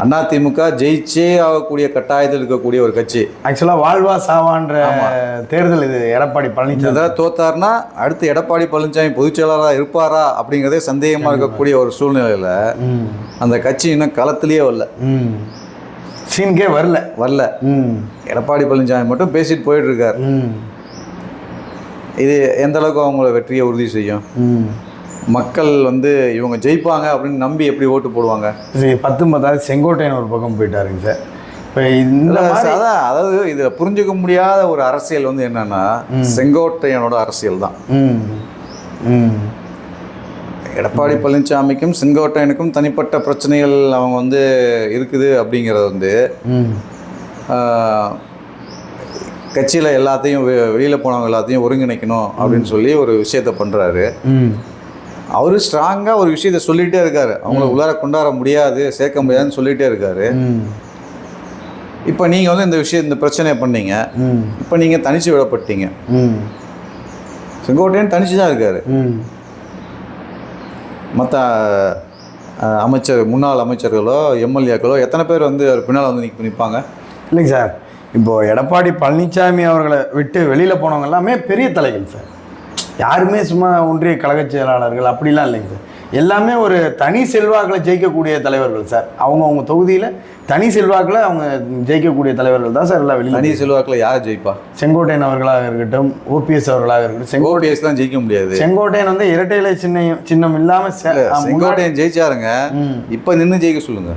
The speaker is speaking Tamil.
அதிமுக ஜெயிச்சே ஆகக்கூடிய கட்டாயத்தில் இருக்கக்கூடிய ஒரு கட்சி. ஆக்சுவலாக வாழ்வா சாவான்ற தேர்தல் இது எடப்பாடி பழனிசாமி ஏதாவது தோத்தாருன்னா அடுத்து எடப்பாடி பழனிசாமி பொதுச் செயலாளராக இருப்பாரா அப்படிங்கிறதே சந்தேகமாக இருக்கக்கூடிய ஒரு சூழ்நிலையில் அந்த கட்சி இன்னும் களத்திலேயே வரல. ம். சீனுக்கே வரல. வரல. எடப்பாடி பழனிசாமி மட்டும் பேசிட்டு போயிட்டு இருக்கார். இது எந்த அளவுக்கு அவங்கள வெற்றியை உறுதி செய்யும்? மக்கள் வந்து இவங்க ஜெயிப்பாங்க அப்படின்னு நம்பி எப்படி ஓட்டு போடுவாங்க? சரி பத்தொன்பதாவது செங்கோட்டையன் ஒரு பக்கம் போயிட்டாருங்க சார். இப்போ இந்த அதான் அதாவது இதில் புரிஞ்சுக்க முடியாத ஒரு அரசியல் வந்து என்னன்னா செங்கோட்டையனோட அரசியல் தான். எடப்பாடி பழனிசாமிக்கும் செங்கோட்டையனுக்கும் தனிப்பட்ட பிரச்சனைகள் அவங்க வந்து இருக்குது அப்படிங்கிறது வந்து கட்சியில் எல்லாத்தையும் வெளியில் போனவங்க எல்லாத்தையும் ஒருங்கிணைக்கணும் அப்படின்னு சொல்லி ஒரு விஷயத்த பண்ணுறாரு அவர் ஸ்ட்ராங்காக ஒரு விஷயத்த சொல்லிகிட்டே இருக்காரு. அவங்கள உள்ளார கொண்டாட முடியாது சேர்க்க முடியாதுன்னு சொல்லிகிட்டே இருக்காரு. இப்போ நீங்கள் வந்து இந்த விஷயம் இந்த பிரச்சனையை பண்ணீங்க. இப்போ நீங்கள் தனிச்சு விடப்பட்டீங்க. செங்கோட்டையன் தனிச்சு தான் இருக்காரு. மற்ற அமைச்சர் முன்னாள் அமைச்சர்களோ எம்எல்ஏக்களோ எத்தனை பேர் வந்து அவர் பின்னால் வந்து நிற்க நிற்பாங்க இல்லைங்க சார். இப்போ எடப்பாடி பழனிசாமி அவர்களை விட்டு வெளியில் போனவங்க எல்லாமே பெரிய தலைகள் சார். யாருமே சும்மா ஒன்றிய கழகச் செயலாளர்கள் அப்படிலாம் இல்லைங்க சார். எல்லாமே ஒரு தனி செல்வாக்கில் ஜெயிக்கக்கூடிய தலைவர்கள் சார். அவங்க அவங்க தொகுதியில் தனி செல்வாக்கில் அவங்க ஜெயிக்கக்கூடிய தலைவர்கள் தான் சார் எல்லாம் தனி வெளியில் செல்வாக்கில் யார் ஜெயிப்பா? செங்கோட்டையன் அவர்களாக இருக்கட்டும் ஓபிஎஸ் அவர்களாக இருக்கட்டும் செங்கோ ஓபிஎஸ் தான் ஜெயிக்க முடியாது. செங்கோட்டையன் வந்து இரட்டை இலை சின்னம் சின்னம் இல்லாமல் செங்கோட்டையன் ஜெயிச்சாருங்க. இப்போ நின்று ஜெயிக்க சொல்லுங்க.